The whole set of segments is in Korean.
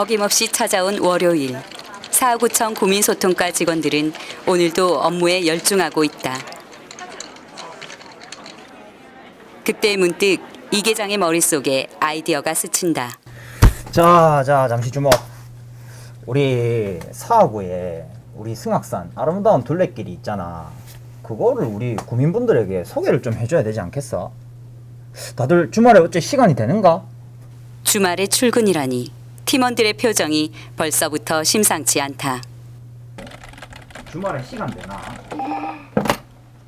어김없이 찾아온 월요일. 사구청 구민소통과 직원들은 오늘도 업무에 열중하고 있다. 그때 문득 이 계장의 머릿속에 아이디어가 스친다. 자, 자, 잠시 주목. 우리 사하구에 우리 승악산 아름다운 둘레길이 있잖아. 그거를 우리 구민분들에게 소개를 좀 해줘야 되지 않겠어? 다들 주말에 어째 시간이 되는가? 주말에 출근이라니 팀원들의 표정이 벌써부터 심상치 않다. 주말에 시간 되나?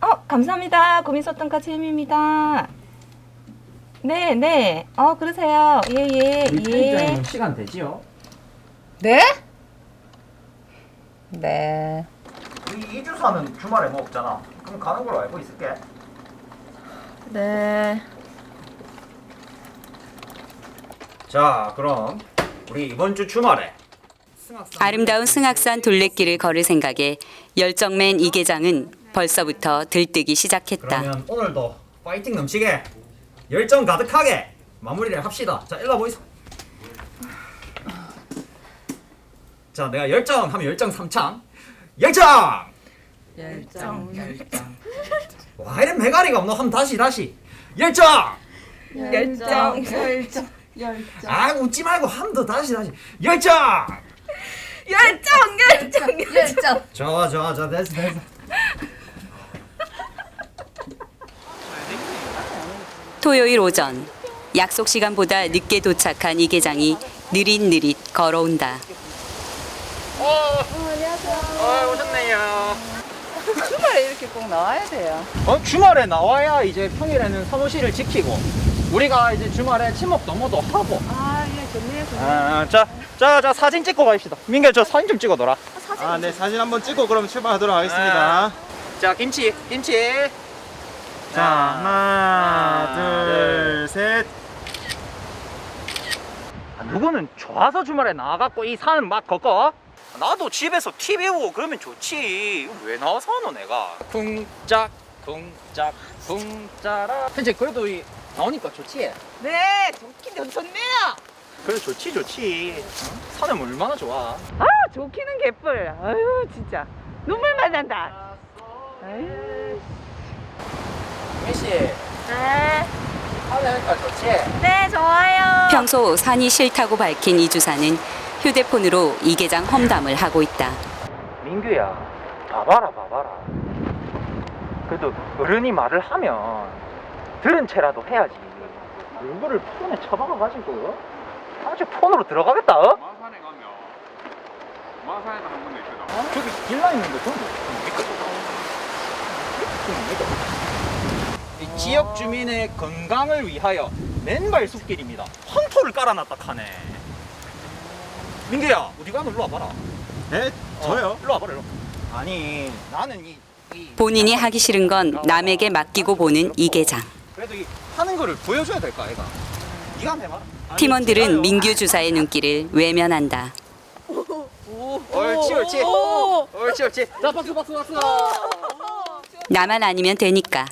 어, 감사합니다. 고민 소통과 채임입니다. 네, 네. 어, 그러세요. 예, 예, 우리 예. 편집장님 시간 되지요? 네? 네. 우리 이주사는 주말에 뭐 없잖아. 그럼 가는 걸로 알고 있을게. 네. 자, 그럼 우리 이번 주 주말에 아름다운 승악산 둘레길을 걸을 생각에 열정맨 이 계장은 벌써부터 들뜨기 시작했다. 그러면 오늘도 파이팅 넘치게 열정 가득하게 마무리를 합시다. 자, 일로 보이소. 자, 내가 열정 하면 열정 삼창. 열정! 열정. 와, 이래 메가리가 없노? 하면 다시 다시. 열정! 열정. 열정. 아, 웃지 말고 하면 더 다시 다시. 열정! 열정. 열정. 열정. 좋아, 좋아, 좋아. 됐어, 됐어. 토요일 오전 약속 시간보다 늦게 도착한 이 계장이 느릿느릿 걸어온다. 주말에 이렇게 꼭 나와야 돼요. 어, 주말에 나와야 이제 평일에는 사무실을 지키고 우리가 이제 주말에 친목 넘어도 하고 아, 예, 좋네요. 좋네요. 아, 자, 자, 자 사진 찍고 가십시다. 민규 저 사진 좀 찍어둬라. 아, 네, 사진 한번 찍고 그럼 출발하도록 하겠습니다. 자, 김치, 김치. 자, 하나, 하나, 둘, 셋. 아, 누구는 좋아서 주말에 나와갖고 이 산을 막 걷고? 나도 집에서 TV 보고 그러면 좋지. 왜 나와서 하노 내가? 쿵짝, 쿵짝, 쿵짜라. 현재 그래도 이 나오니까 좋지. 네, 좋긴 좋네요. 그래 좋지 좋지. 산은 얼마나 좋아. 아, 좋기는 개뿔. 아유, 진짜. 눈물만 난다. 아유. 민씨 네. 산이니까 좋지. 네, 좋아요. 평소 산이 싫다고 밝힌 이 주사는 휴대폰으로 이 계장 험담을 하고 있다. 민규야, 봐봐라, 봐봐라. 그래도 어른이 말을 하면 들은 채라도 해야지. 얼굴을 폰에 쳐박아가지고 아주 폰으로 들어가겠다. 어? 마산에 가면 마산에도 한 군데 있거든. 저기 길라 있는데. 좀 믿어. 이 지역 주민의 건강을 위하여 맨발 숲길입니다. 황토를 깔아놨다 카네. 민규야, 우리가 놀러 와봐라. 네, 저요? 어, 일로 와봐라. 일로. 아니, 나는 이, 이 본인이 하기 싫은 건 남에게 맡기고 보는 이 계장. 그래도 이 하는 거를 보여줘야 될까, 애가. 네가 한번 해봐라. 아니, 팀원들은. 민규 주사의 눈길을 외면한다. 옳지, 옳지. 옳지, 옳지. 자, 박수, 박수, 박수. 나만 아니면 되니까.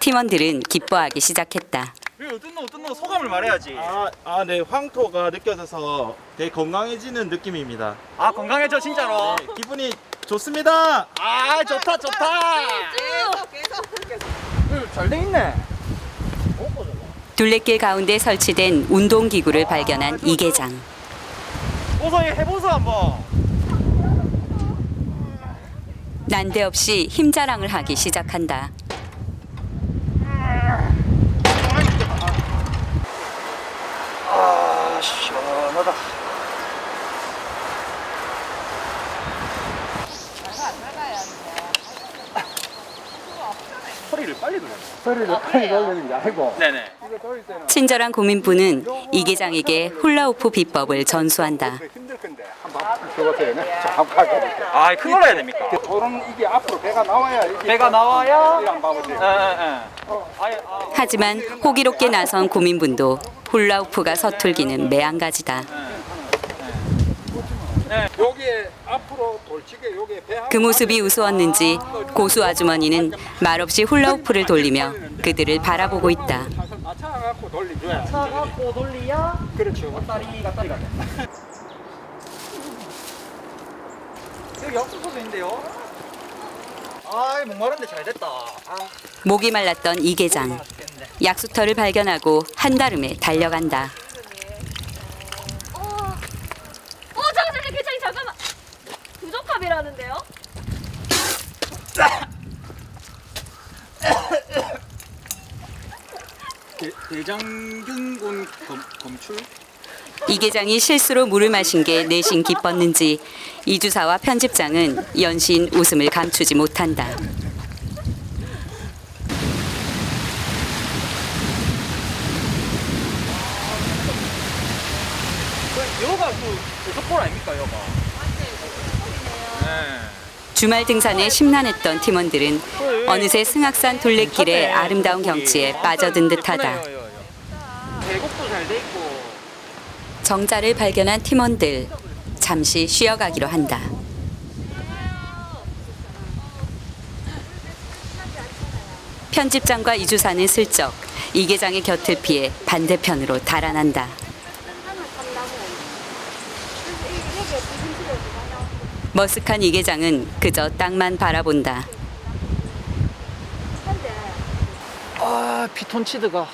팀원들은 기뻐하기 시작했다. 왜 어떤 너, 어떤 너 소감을 말해야지. 아, 아, 네, 황토가 느껴져서 되게 건강해지는 느낌입니다. 아, 건강해져, 진짜로. 네, 기분이 좋습니다. 아, 좋다, 좋다. 잘 돼 있네. 둘레길 가운데 설치된 운동기구를 발견한 이 계장. 보소, 해보소, 한번. 난데없이 힘자랑을 하기 시작한다. 아, 시 소리를 빨리 돌려. 소리를 빨리 돌리는 게 아니고. 네네. 친절한 고민부는 이 계장에게 훌라후프 비법을 전수한다. 힘들 건데 한번 앞으로 줘보세요. 네. 자, 한번 가져볼게요. 아, 큰 걸로 해야 됩니까? 돌은 이게 앞으로 배가 나와야 이게 배가 나와야. 예, 예, 예. 아예, 아. 하지만 호기롭게 나선 고민분도 훌라후프가 서툴기는 매한가지다. 네. 그 모습이 우스웠는지 고수 아주머니는 말없이 훌라후프를 돌리며 그들을 바라보고 있다. 목이 말랐던 이계장. 약수터를 발견하고 한다름에 달려간다. 부족함이라는데요? 대장균군 검출? 이 계장이 실수로 물을 마신 게 내심 기뻤는지 이 주사와 편집장은 연신 웃음을 감추지 못한다. 여가 그 고속볼 아닙니까 여가? 네. 주말 등산에 심란했던 팀원들은 어느새 승악산 둘레길의 아름다운 경치에 빠져든 듯하다. 정자를 발견한 팀원들 잠시 쉬어가기로 한다. 편집장과 이주사는 슬쩍 이 계장의 곁을 피해 반대편으로 달아난다. 머쓱한 이 계장은 그저 땅만 바라본다. 아 피톤치드가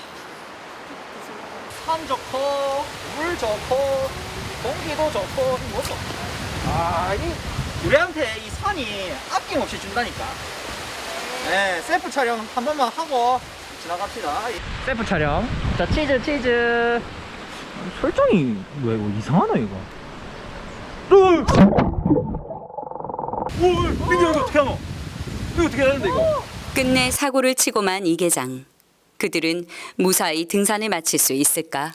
산 좋고 물 좋고 공기도 좋고 이 뭐죠? 아이 우리한테 이 산이 아낌없이 준다니까. 네 셀프 촬영 한 번만 하고 지나갑시다. 셀프 촬영. 자 치즈 치즈. 설정이 왜 이거 이상하나 이거? 오, 이거 어떻게 하노? 이거 어떻게 하는데 이거? 끝내 사고를 치고만 이 계장. 그들은 무사히 등산을 마칠 수 있을까?